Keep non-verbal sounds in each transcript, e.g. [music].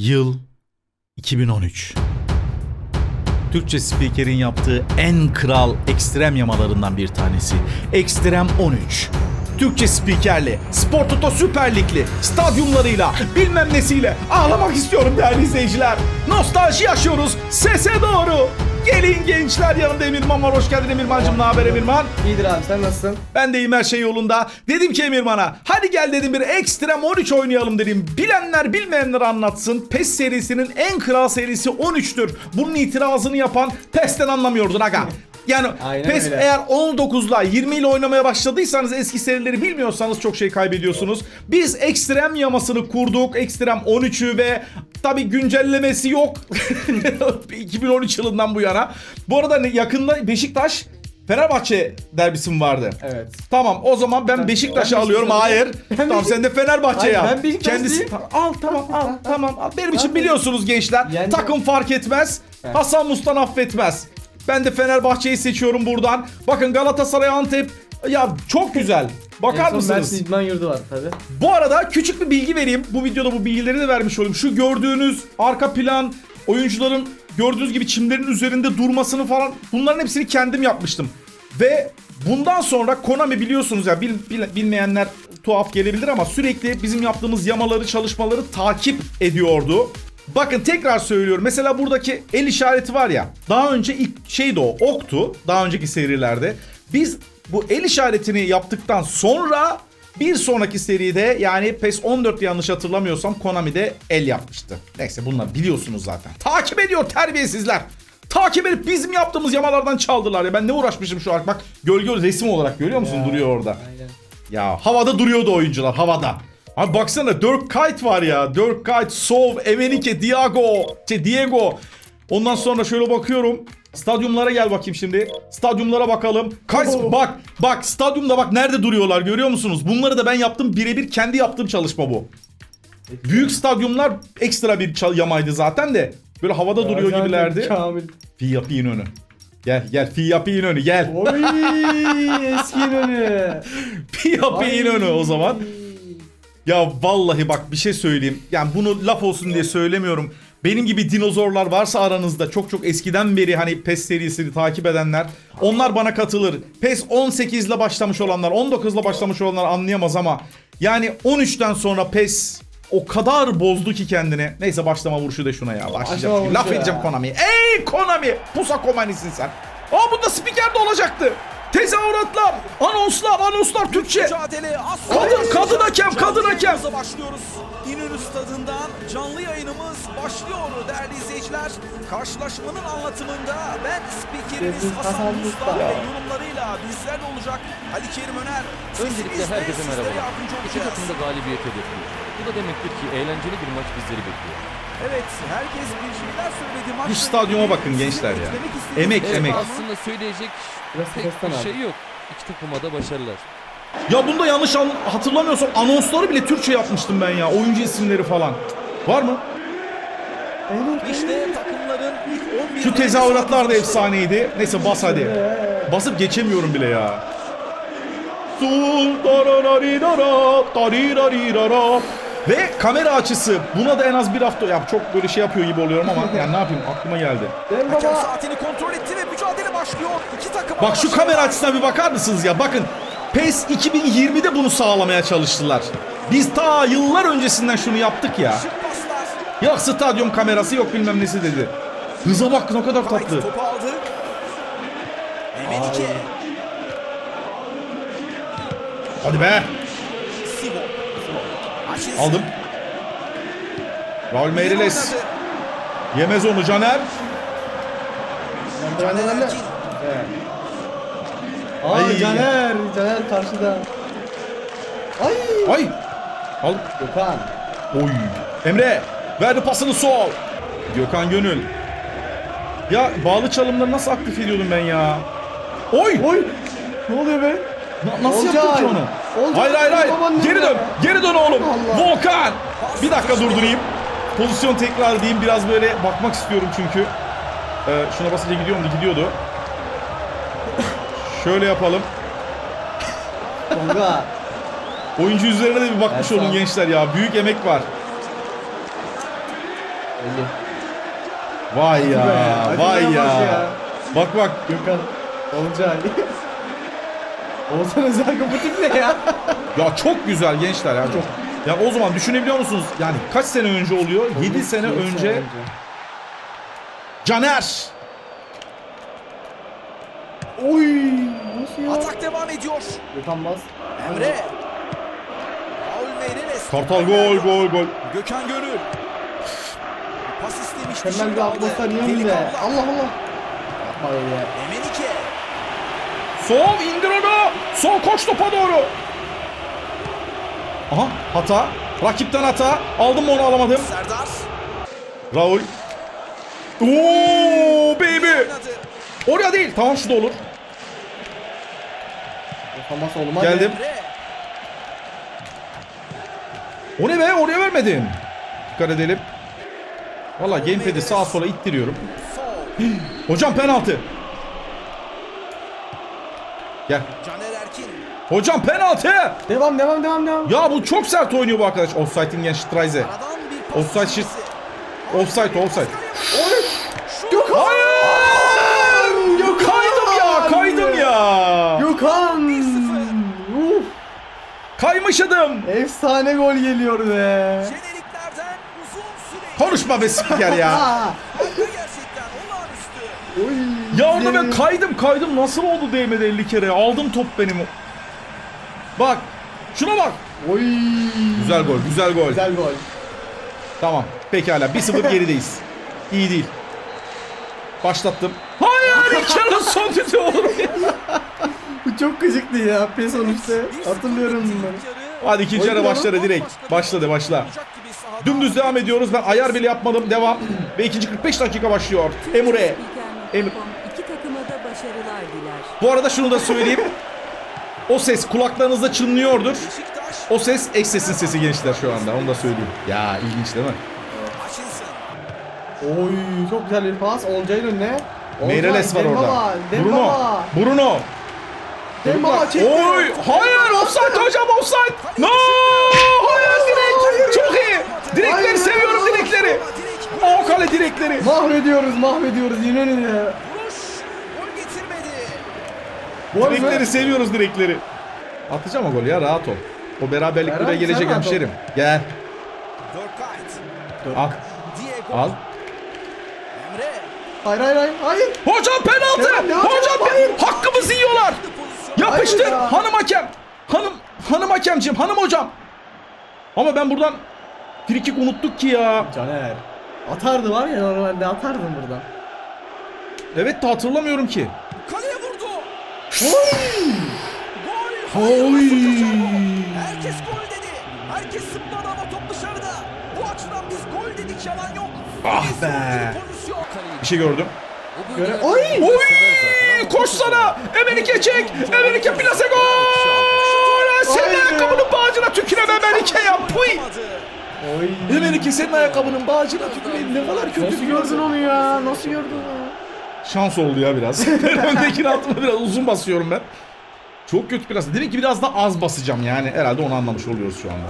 Yıl 2013. Türkçe spikerin yaptığı en kral ekstrem yamalarından bir tanesi. Ekstrem 13. Türkçe spikerli, Spor Toto Süper Ligli, stadyumlarıyla, bilmem nesiyle ağlamak istiyorum değerli izleyiciler. Nostalji yaşıyoruz, sese doğru. Gelin gençler yanımda Emirman var. Hoş geldin Emirman'cım. Ne haber Emirman? İyidir abi sen nasılsın? Ben de iyiyim her şey yolunda. Dedim ki Emirman'a hadi gel dedim bir Extreme 13 oynayalım dedim. Bilenler bilmeyenler anlatsın. PES serisinin en kral serisi 13'tür. Bunun itirazını yapan PES'ten anlamıyordur aga. [laughs] Yani Aynen PES öyle. eğer 19'la 20 ile oynamaya başladıysanız eski serileri bilmiyorsanız çok şey kaybediyorsunuz. Biz Extreme yamasını kurduk. Extreme 13'ü ve tabi güncellemesi yok. [laughs] 2013 yılından bu yana. Bu arada yakında Beşiktaş Fenerbahçe derbisi mi vardı? Evet. Tamam o zaman ben Ben- Beşiktaş'ı ben alıyorum. Beşiktaş'ı- Hayır. Ben tamam sen de Fenerbahçe Hayır, ya. ben Beşiktaşlıyım. al tamam al tamam al. Benim için biliyorsunuz gençler. Yani- Takım fark etmez. He. Hasan Mustan affetmez. Ben de Fenerbahçe'yi seçiyorum buradan. Bakın Galatasaray Antep ya çok güzel. Bakar En son mısınız? Mersin İdman Yurdu var tabi. Bu arada küçük bir bilgi vereyim. Bu videoda bu bilgileri de vermiş olayım. Şu gördüğünüz arka plan oyuncuların gördüğünüz gibi çimlerin üzerinde durmasını falan bunların hepsini kendim yapmıştım. Ve bundan sonra Konami biliyorsunuz ya bil- bil- bilmeyenler tuhaf gelebilir ama sürekli bizim yaptığımız yamaları çalışmaları takip ediyordu. Bakın tekrar söylüyorum. Mesela buradaki el işareti var ya. Daha önce ilk şeydi o. Oktu. Daha önceki serilerde. Biz bu el işaretini yaptıktan sonra bir sonraki seride yani PES 14 yanlış hatırlamıyorsam Konami'de el yapmıştı. Neyse bunlar biliyorsunuz zaten. Takip ediyor terbiyesizler. Takip edip bizim yaptığımız yamalardan çaldılar ya. Ben ne uğraşmışım şu an bak gölge resim olarak görüyor musun duruyor orada. Aynen. Ya havada duruyordu oyuncular havada. Abi baksana Dirk Kuyt var ya. Dirk Kuyt, Sov, Emenike, Diago, şey Diego. Ondan sonra şöyle bakıyorum. Stadyumlara gel bakayım şimdi. Stadyumlara bakalım. Oo. bak bak stadyumda bak nerede duruyorlar görüyor musunuz? Bunları da ben yaptım birebir kendi yaptığım çalışma bu. Büyük stadyumlar ekstra bir yamaydı zaten de. Böyle havada duruyor Zaten gibilerdi. Kamil. Fi yapayım önü. Gel gel fi yapayım önü gel. Oy eski önü. [laughs] Fi yapayım önü o zaman. Ya vallahi bak bir şey söyleyeyim. Yani bunu laf olsun diye söylemiyorum. Benim gibi dinozorlar varsa aranızda çok çok eskiden beri hani PES serisini takip edenler onlar bana katılır. PES 18 ile başlamış olanlar 19 ile başlamış olanlar anlayamaz ama yani 13'ten sonra PES o kadar bozdu ki kendini. Neyse başlama vuruşu da şuna ya. Başlayacağım. Laf edeceğim Konami'ye. Ey Konami! Pusa komanisin sen. Aa bunda spiker de olacaktı. Tezahüratlar, anonslar, anonslar Türkçe. Mücadele Kadın- kadın hakem, kadın hakem. başlıyoruz. İnönü stadından canlı yayınımız başlıyor değerli izleyiciler. Karşılaşmanın anlatımında ben spikeriniz Bizim Hasan Musta ve yorumlarıyla bizlerle olacak Ali Kerim Öner. Öncelikle herkese merhaba. İki takım da galibiyet hedefliyor. Bu da demektir ki eğlenceli bir maç bizleri bekliyor. Evet herkes bir şeyler söyledi. Maçla Bu stadyuma bakın gençler ya. Emek, şey emek. var mı? Aslında söyleyecek Biraz pek bir abi. şey yok. İki takıma da başarılar. Ya bunda yanlış an- hatırlamıyorsam anonsları bile Türkçe yapmıştım ben ya. Oyuncu isimleri falan. Var mı? İşte takımların ilk 11 Şu tezahüratlar da efsaneydi. Neyse bas hadi. Basıp geçemiyorum bile ya. Sul. Ve kamera açısı. Buna da en az bir hafta... Ya çok böyle şey yapıyor gibi oluyorum ama yani ne yapayım aklıma geldi. Hakem baba. saatini kontrol etti ve mücadele başlıyor. İki takım Bak şu kamera açısına bir bakar mısınız ya? Bakın PES 2020'de bunu sağlamaya çalıştılar. Biz ta yıllar öncesinden şunu yaptık ya. Yok stadyum kamerası yok bilmem nesi dedi. Hıza bak ne kadar tatlı. topu aldı. Emenike. Hadi be. Aldım. Raul Meireles. Yemez onu Caner. Caner Caner. Ay. Caner. Caner karşıda. Ay. Ay. Al. Gökhan. Oy. Emre. Verdi pasını sol. Gökhan Gönül. Ya bağlı çalımları nasıl aktif ediyordum ben ya? Oy. Oy. Ne oluyor be? Na- nasıl Olcay. yaptın ki onu? Olcay. Hayır hayır hayır. Geri ya. dön. Geri dön oğlum. Allah. Volkan. Bir dakika durdurayım. Pozisyon tekrar edeyim. Biraz böyle bakmak istiyorum çünkü. Ee, şuna basınca gidiyor mu? Gidiyordu. Şöyle yapalım. Tonga. Oyuncu üzerine de bir bakmış Ersan. olun gençler ya. Büyük emek var. Belli. Vay Hadi ya, hadi vay ya. bak ya. Bak bak. Gökhan. Olcay. Oğuzhan Özel bu tip ne ya? Ya çok güzel gençler ya çok. Ya o zaman düşünebiliyor musunuz? Yani kaç sene önce oluyor? 7 sene önce Caner. Oy. Nasıl ya? Atak devam ediyor. Bas. Emre. Kartal gol gol gol. Gökhan Gönül. Pas istemiş. Hemen bir yönünde. Delikanlı. Allah Allah. Yapma öyle. Emenike. Sol indir onu. Sol koş topa doğru. Aha hata. Rakipten hata. Aldım mı onu alamadım. Serdar. Raul. Oo baby. Oraya değil. Tamam şu da olur. Bas oğlum. Geldim. O ne be? Oraya vermedin. Dikkat edelim. Valla gamepad'i sağa sola ittiriyorum. [gasps] Hocam penaltı. Gel. Hocam penaltı. Devam devam devam devam. Ya bu çok sert oynuyor bu arkadaş. Offside'in genç Strize. Offside servisi. Offside offside. Gökhan. Hayır! Ya kaydım ya, kaydım ya. Gökhan. Uf. Kaymışadım. Efsane gol geliyor be. Konuşma be spiker ya. [laughs] Oy. Ya orada ben kaydım kaydım nasıl oldu değmedi 50 kere. Aldım top benim. Bak. Şuna bak. Oy. Güzel gol, güzel gol. Güzel gol. Tamam. Pekala 1-0 [laughs] gerideyiz. İyi değil. Başlattım. Hayır yarının son düdüğü olur? [laughs] Bu çok gıcıktı ya pes sonuçta. Hatırlıyorum bunları. Hadi ikinci Oynayalım. başladı direkt. Başladı başla. Dümdüz devam ediyoruz. Ben ayar bile yapmadım. Devam. Ve ikinci 45 dakika başlıyor. Emre. Emre. İki takıma da başarılar diler. Bu arada şunu da söyleyeyim. [laughs] O ses kulaklarınızda çınlıyordur. O ses ek sesin sesi gençler şu anda. Onu da söyleyeyim. Ya ilginç değil mi? Oy çok güzel bir pas. Olcay'ın önüne. Olcay, Meireles var Dembaba, orada. Bruno. Dembaba. Bruno. Dembaba çekti. Oy! Hayır! Offside hocam offside! No! Hayır direkt! Çok iyi! Direkleri seviyorum direkleri! O kale direkleri! Mahvediyoruz mahvediyoruz inanın ya. Bu arada Direkleri seviyoruz direkleri. Atacağım o golü ya rahat ol. O beraberlik Ferhat, buraya sen gelecek rahat ol. hemşerim. Gel. Al. Diego. Al. Emre. Hayır hayır hayır. Hayır. Hocam penaltı! Devam, devam, Hocam devam, hayır. hakkımızı yiyorlar! Yapıştır Hayır ya. hanım hakem. Hanım hanım hakemciğim, hanım hocam. Ama ben buradan frikik unuttuk ki ya. Caner. Atardı var ya normalde atardım buradan. Evet de hatırlamıyorum ki. Oy. Gol. Oy. Herkes gol dedi. Herkes zıpladı ama top dışarıda. Bu açıdan biz gol dedik yalan yok. Ah be. Bir şey gördüm. Göre Oy. Oy! Koş sana! Emenike çek! Emenike plase gol! Senin ayakkabının bağcına tükürem Emenike ya! Puy! Emenike senin ayakkabının bağcına tüküreyim ne kadar kötü Nasıl gördün onu ya? Nasıl gördün onu? Şans oldu ya biraz. [laughs] Öndekini atma biraz uzun basıyorum ben. Çok kötü biraz. Demek ki biraz da az basacağım yani. Herhalde onu anlamış oluyoruz şu anda.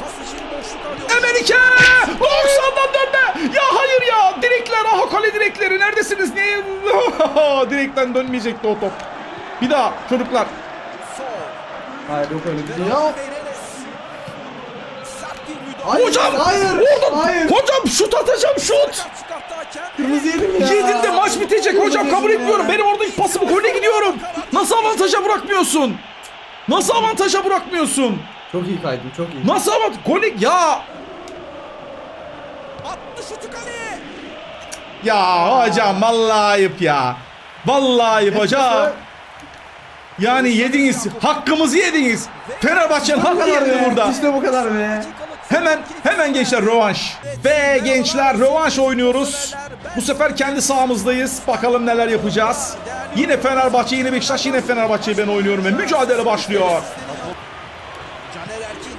Pas için boşluk arıyor. Emenike! 90'dan dönme! Ya hayır ya! Direkler, aha kale direkleri neredesiniz? Niye? [laughs] Direkten dönmeyecekti o top. Bir daha çocuklar. Hayır yok öyle bir şey. Ya. Müdahale. Hocam! Hayır, Oradan- hayır. Hocam şut atacağım şut! Kırmızı yedim ya. Yedin de maç bitecek hocam kabul etmiyorum. Benim oradaki pasımı gole gidiyorum. Nasıl avantaja bırakmıyorsun? Nasıl avantaja bırakmıyorsun? Çok iyi kaydım çok iyi. Nasıl avant... Gole... Ya! Attı şutu kaleye. Ya hocam vallahi ayıp ya. Vallahi ayıp hocam. Yani yediniz. Hakkımızı yediniz. Fenerbahçe'nin hakkı be. burada. İşte bu kadar be. Hemen hemen gençler rövanş. Ve gençler rövanş oynuyoruz. Bu sefer kendi sahamızdayız. Bakalım neler yapacağız. Yine Fenerbahçe, yine Beşiktaş, yine Fenerbahçe'yi ben oynuyorum ve mücadele başlıyor. Caner Erkin.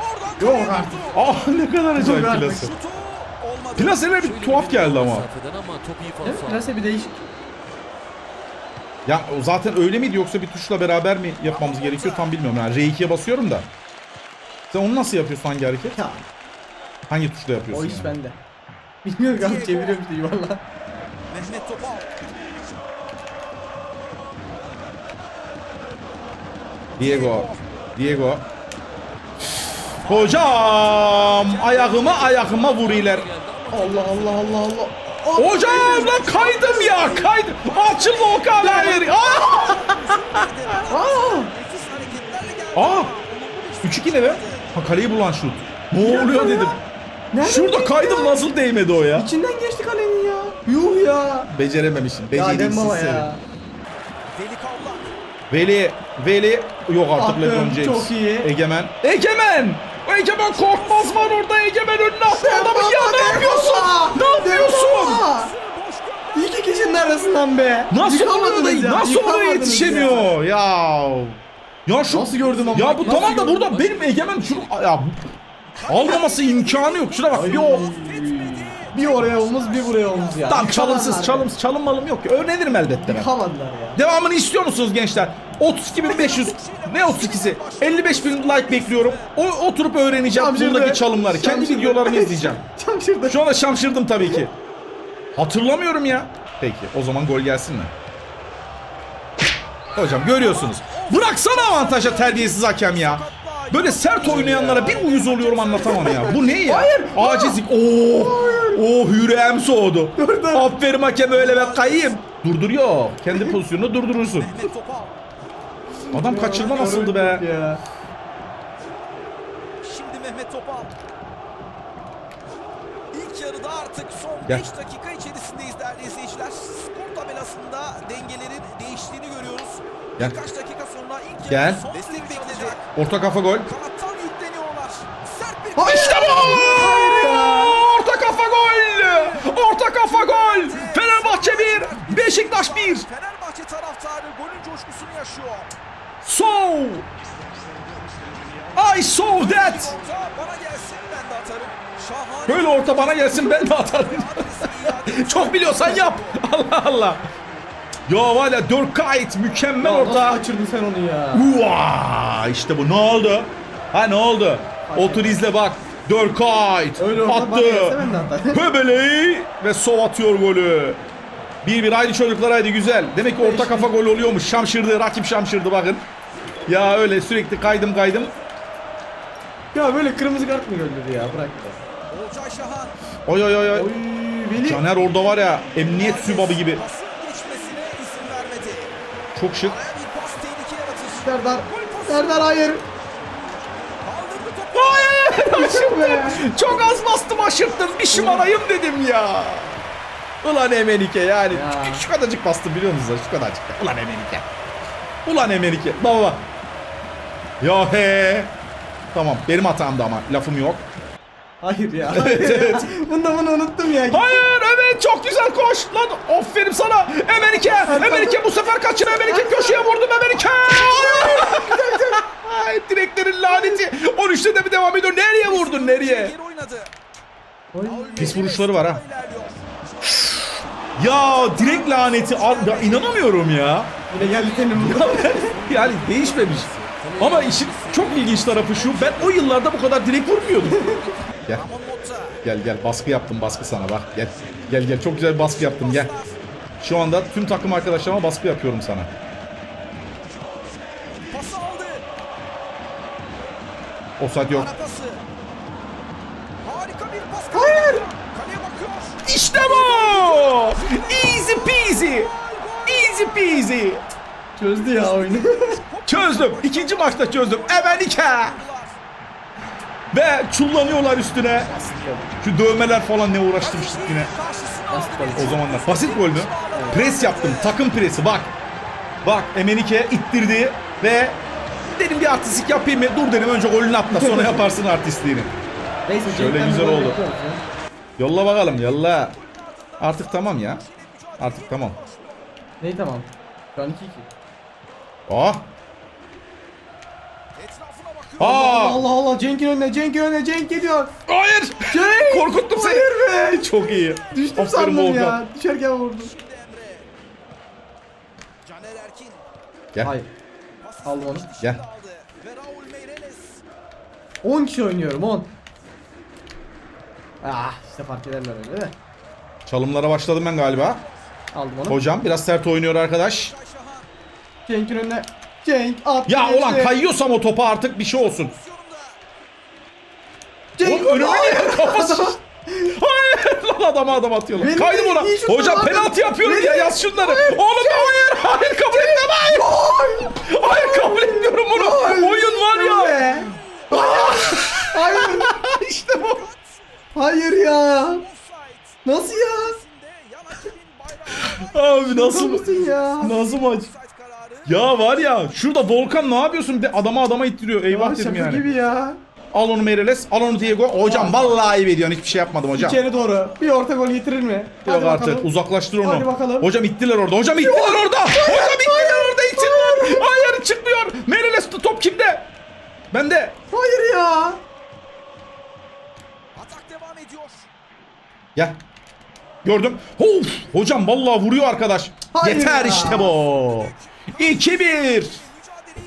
Oradan Yok artık. Ah ne kadar acayip plase. Plaseler bir tuhaf geldi ama. Plase bir değişik. Ya o zaten öyle miydi yoksa bir tuşla beraber mi yapmamız gerekiyor tam bilmiyorum. Yani R2'ye basıyorum da. Sen onu nasıl yapıyorsun hangi hareket? Ya Hangi tuşla yapıyorsun? o iş yani? bende. [laughs] Bilmiyorum kanka çeviriyorum işte yuvarla. Mehmet Topal. Diego. Diego. Hocam ayağıma ayağıma vuruyorlar. Allah Allah Allah Allah. Hocam lan kaydım ya kaydım. Açılma o kadar. Aa! Aa! Aa! Olumlu bir 3-2 ne be? Ha kaleyi bulan şut. Ne oluyor dedim. Nereden Şurada kaydım ya? nasıl değmedi o ya? İçinden geçti kalenin ya. Yuh ya. Becerememişim. Ya Beceriksiz ya. Kavlak. Veli, Veli yok artık Attım, LeBron James. çok iyi. Egemen. Egemen! Egemen korkmaz var orada Egemen önüne attı adamı ya ne yapıyorsun? Ne yapıyorsun? İki kişinin arasından be. Nasıl oluyor da nasıl yıkamadınız yetişemiyor ya? Ya şu Nasıl gördüm ama? Ya bu tamam da burada benim Egemen şunu ya almaması imkanı yok. Şuna bak o Bir oraya olmaz bir buraya olmaz ya. Tamam çalımsız çalımsız çalım malım yok. Öğrenirim elbette be. ben. Yıkamadılar ya. Devamını istiyor musunuz gençler? 32.500 ne 32'si? 55.000 like bekliyorum. O oturup öğreneceğim Şamşırdı. buradaki çalımları. Kendi Şamşırdı. videolarımı izleyeceğim. [laughs] Çamşırdı. Şu anda şamşırdım tabii ki. Hatırlamıyorum ya. Peki o zaman gol gelsin mi? Hocam görüyorsunuz. Bıraksana avantaja terbiyesiz hakem ya. Böyle sert oynayanlara bir uyuz oluyorum anlatamam ya. Bu ne ya? Hayır. Acizlik. Oo. Oo yüreğim soğudu. Durdu. Aferin hakem öyle ben kayayım. Durduruyor. Kendi pozisyonunu durdurursun. Mehmet Topal. Adam kaçırma nasıldı be? Ya. Şimdi Mehmet Topal. İlk yarıda artık son Gel. 5 dakika içerisindeyiz değerli izleyiciler. Skor tabelasında dengelerin değiştiğini görüyoruz. Gel. Birkaç dakika sonra ilk Gel. yarının son destek. Orta kafa gol. Kanattan yükleniyorlar. Sert bir Hayır. İşte bu! Orta kafa gol! Orta kafa gol! Fenerbahçe 1, Beşiktaş 1. Fenerbahçe taraftarı golün coşkusunu yaşıyor. So I saw that. Böyle orta bana gelsin ben de atarım. [laughs] Çok biliyorsan yap. [laughs] Allah Allah. Ya var ya Dörkayt mükemmel Ya nasıl orta. kaçırdın sen onu ya? Uva, işte bu ne oldu? Ha ne oldu? Otur izle bak. Bana gelse attı. Höbeleyi [laughs] ve Sov atıyor golü. Bir bir haydi çocuklar haydi güzel. Demek ki orta kafa gol oluyormuş. Şamşırdı, rakip şamşırdı bakın. Ya öyle sürekli kaydım kaydım. Ya böyle kırmızı kart mı gönderdi ya? Bırak be. Olcay Şahan. Oy oy oy oy. Oy Veli. Caner orada var ya emniyet sübabı gibi. Pasın geçmesine izin vermedi. Çok şık. Araya bir pas tehlike yaratır. Serdar. Serdar hayır. Kaldırdı topu. Be. Çok az bastım aşırttım. Bir şımarayım dedim ya. Ulan Emenike yani. Ya. Şu, şu kadarcık bastım biliyor musunuz? Şu kadarcık. Ulan Emenike. Ulan Emenike. Baba baba. Ya he. Tamam benim hatamdı ama lafım yok. Hayır ya. [laughs] Hayır [laughs] ya. Bunu da bunu unuttum ya. Hayır evet çok güzel koş. Lan aferin sana. Emenike. Emenike bu sefer kaçın. Emenike köşeye vurdum Emenike. Ay, Direklerin laneti. 13'te de mi devam ediyor? Nereye vurdun nereye? Pis vuruşları var ha. Ya direkt laneti. Ya, inanamıyorum ya. Yine geldi senin bu. [laughs] Yani değişmemiş. Ama işin çok ilginç tarafı şu. Ben o yıllarda bu kadar direkt vurmuyordum. [laughs] gel. Gel gel baskı yaptım baskı sana bak. Gel. Gel gel çok güzel baskı yaptım gel. Şu anda tüm takım arkadaşlarıma baskı yapıyorum sana. Pası aldı. Offside yok. Ara pası. Harika bir pas. Hayır. Kaleye bakıyor. İşte bu! Easy peasy. Easy peasy. Çözdü ya oyunu. [laughs] Çözdüm. İkinci maçta çözdüm. Emenike. Ve çullanıyorlar üstüne. Şu dövmeler falan ne uğraştırmıştık yine. O zamanlar. Basit gol mü? Pres yaptım. Takım presi bak. Bak Emenike ittirdi ve dedim bir artistik yapayım mı? Dur dedim önce golünü atla sonra [laughs] yaparsın artistliğini. Neyse. Şöyle güzel oldu. Yolla bakalım yolla. Artık tamam ya. Artık tamam. Neyi tamam. Şu an 2-2. Oh. Aa! Allah Allah Cenk'in önüne Cenk'in önüne Cenk geliyor. Hayır. Cenk! Korkuttum seni. Hayır be. Çok iyi. Düştüm Aferin sandım Volkan. ya. Düşerken vurdum. Gel. Hayır. Aldım onu. Gel. aldı. Ve Raul Meireles. 10 kişi oynuyorum 10. Ah işte fark ederler öyle de. Çalımlara başladım ben galiba. Aldım onu. Hocam biraz sert oynuyor arkadaş. Cenk'in önüne. Cenk at. Ya geçti. ulan kayıyorsam o topa artık bir şey olsun. Cenk Oğlum önüme niye kafası [laughs] Hayır lan adama adam atıyorlar. Benim Kaydım ona. Hocam penaltı yapıyorum Benim ya yaz şunları. Oğlum hayır hayır kabul etmem hayır. Hayır kabul etmiyorum bunu. Oyun var ya. Be. Hayır. [laughs] işte bu. Hayır ya. Nasıl ya? Abi nasıl Nasıl ya? Nasıl maç? Ya var ya şurada Volkan ne yapıyorsun? De adama adama ittiriyor. Eyvah Ya dedim şaka yani. gibi ya. Al onu Meireles, al onu Diego. Hocam vallahi ayıp ediyorsun. Hiçbir şey yapmadım hocam. İçeri doğru. Bir orta gol getirir mi? Yok Hadi artık. bakalım. Uzaklaştır onu. Hadi bakalım. Hocam ittiler orada. Hocam ittiler orada. Hocam ittiler orada. İttiler. Hayır çıkmıyor. Meireles top kimde? Bende. Hayır ya. Atak devam ediyor. Gel. Gördüm. Of. Hocam vallahi vuruyor arkadaş. Hayır Yeter ya. işte bu. 2-1. Mücadeleyi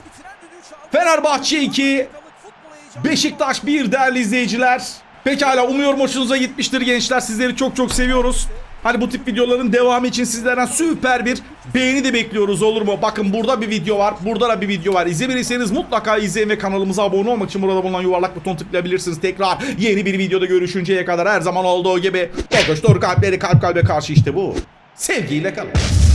bitiren düdüğü çaldı. Fenerbahçe 2. Dakikalık futbol heyecanı. Beşiktaş 1 değerli izleyiciler. Pekala umuyorum hoşunuza gitmiştir gençler. Sizleri çok çok seviyoruz. Hani bu tip videoların devamı için sizlerden süper bir beğeni de bekliyoruz olur mu? Bakın burada bir video var. Burada da bir video var. İzlemediyseniz mutlaka izleyin ve kanalımıza abone olmak için burada bulunan yuvarlak buton tıklayabilirsiniz. Tekrar yeni bir videoda görüşünceye kadar her zaman olduğu gibi. Doğru kalpleri kalp kalbe karşı işte bu. Sevgiyle kalın.